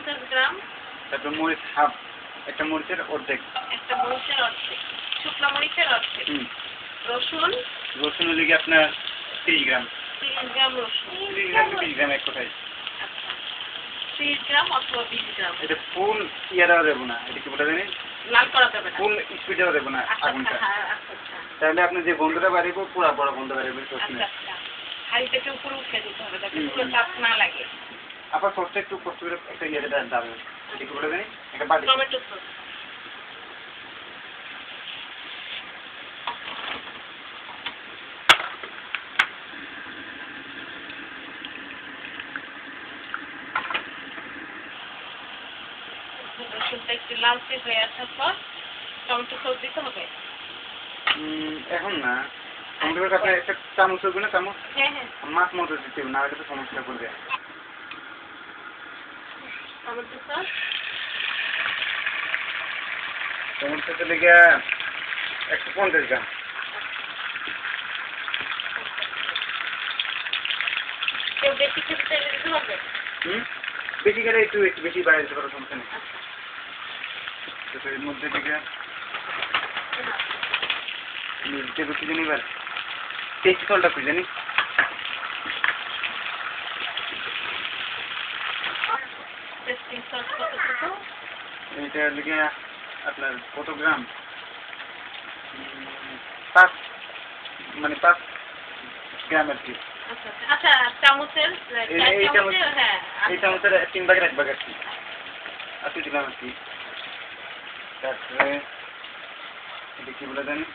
পঞ্চাশ গ্রাম। তারপর মরিচ হাফ একটা মরিচের অর্ধেক। একটা মরিচের অর্ধেক শুকনো মরিচের অর্ধেক। রসুন। রসুন আপনার তিরিশ গ্রাম। তিরিশ গ্রাম রসুন। তিরিশ গ্রাম বিশ গ্রাম এক কথায় আচ্ছা। ত্রিশ গ্রাম অথবা বিশ গ্রাম। এটা ফুল না এটা কি বলে জানি? লাল করা যাবে না। ফুল স্পিডেও দেবো না আচ্ছা আগুনটা। আচ্ছা হ্যাঁ তাহলে আপনি যে বন্ধুটা বাড়িব পুরা বড় বন্ধু বাড়িব হাড়িটাকে উপরে উঠে দিতে হবে যাতে পুরো। তাপ না লাগে। আবার সসটা একটু কষ্ট করে একটা ইয়ে দেন এটা কি বলে জানি একটা বাটি টমেটো সস রসুনটা একটু লালচে হয়ে আসার পর টমেটো সস দিতে হবে। এখন না। আমাদের কাছে একটা চামচ হবে না চামচ? হ্যাঁ হ্যাঁ। মাছ মতো দিতে হবে না হলে তো সমস্যা করবে। টমেটো একশো পঞ্চাশ গ্রাম। বেশি গেলে একটু একটু বেশি বাড়াই দিতে পারো সমস্যা নেই এর মধ্যে থেকে করছি জানি এবার টেস্ট ফলটা খুঁজে জানি টেস্টিং সস কত ছোট এইটা লেগে আপনার কত গ্রাম উম, পাঁচ মানে পাঁচ গ্রাম আর কি আচ্ছা আচ্ছা আচ্ছা চামচের এই- চার এই চামচ- চামচের হ্যাঁ এই চামচের তিন ভাগের এক ভাগ আর কি আশি দিলাম আর কি তারপরে এটা কি বলে জানি কি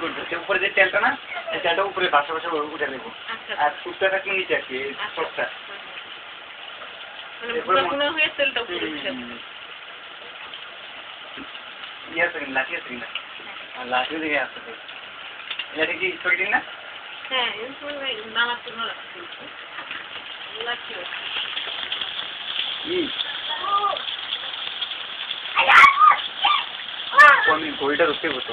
করব উপরে যে তেলটা না এই তেলটা উপরে বাসা বাসা উঠে দেবো আচ্ছা আর ফুটটা থাকলে নিচে এই সবটা মানে হয়ে ইয়ে হ্যাঁ ঘড়িটা রুখতে হতো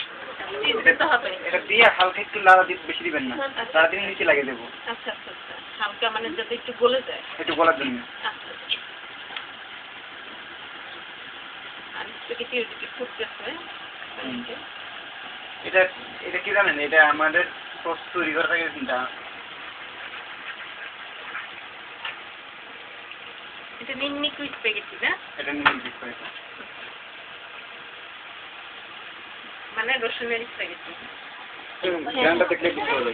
চিজ দিতে হবে। এটা দিয়ে হালকা একটু লাড়া দিয়ে বেশি দিবেন না। লাড়া দিয়ে নিচে লাগিয়ে দেবো। আচ্ছা, আচ্ছা, আচ্ছা। হালকা মানে যাতে একটু গলে যায়। একটু গলার জন্য। আচ্ছা, আচ্ছা। এটা এটা কি জানেন? এটা আমাদের সস তৈরি করার আগে চিন্তা এটা নিন্নিকু স্প্যাগেটি না? এটা নিয়ে ঠিক করেছে মানে রসুনের স্প্যাগেটি গ্রামটা দেখলে বুঝতে পারবে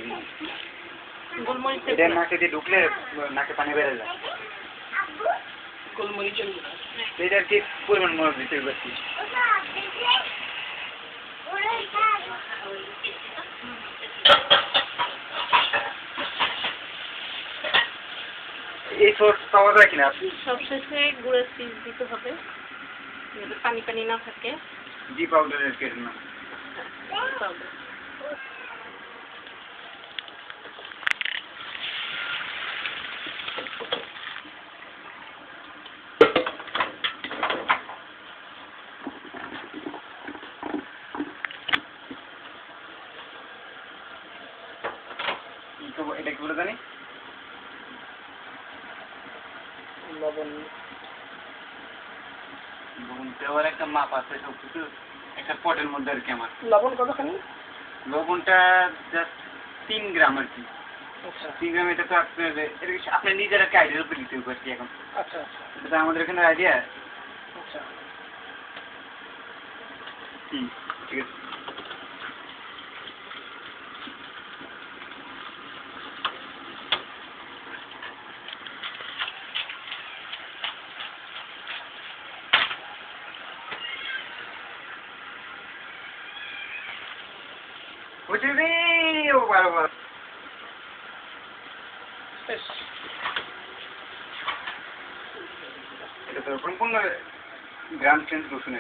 গোলমরিচের এটা নাকে দিয়ে ঢুকলে নাকে পানি বেড়ে যায়। গোলমরিচের কি পরিমাণ মনে দিতে পারছি? এই সস পাওয়া যায় কিনা? সবশেষে গুঁড়ো চিজ দিতে হবে। যাতে পানি পানি না থাকে। জি পাউডারের কেটে না এটা কি বলে জানি লবণ লবণ দেওয়ার একটা মাপ আছে সব কিছু একটা পটের মধ্যে আর কি আমার। লবণ কতখানি? লবণটা জাস্ট তিন গ্রাম আর কি। আচ্ছা। তিন গ্রাম এটা তো আপনার এটা আপনার নিজের একটা আইডিয়ার উপর দিতে হবে আর কি এখন। আচ্ছা এটা তো আমাদের এখানে আইডিয়া আচ্ছা। হুম ঠিক আছে। What do you mean? What was this? এটা তো কোন কোন গ্রাম চেঞ্জ করছেন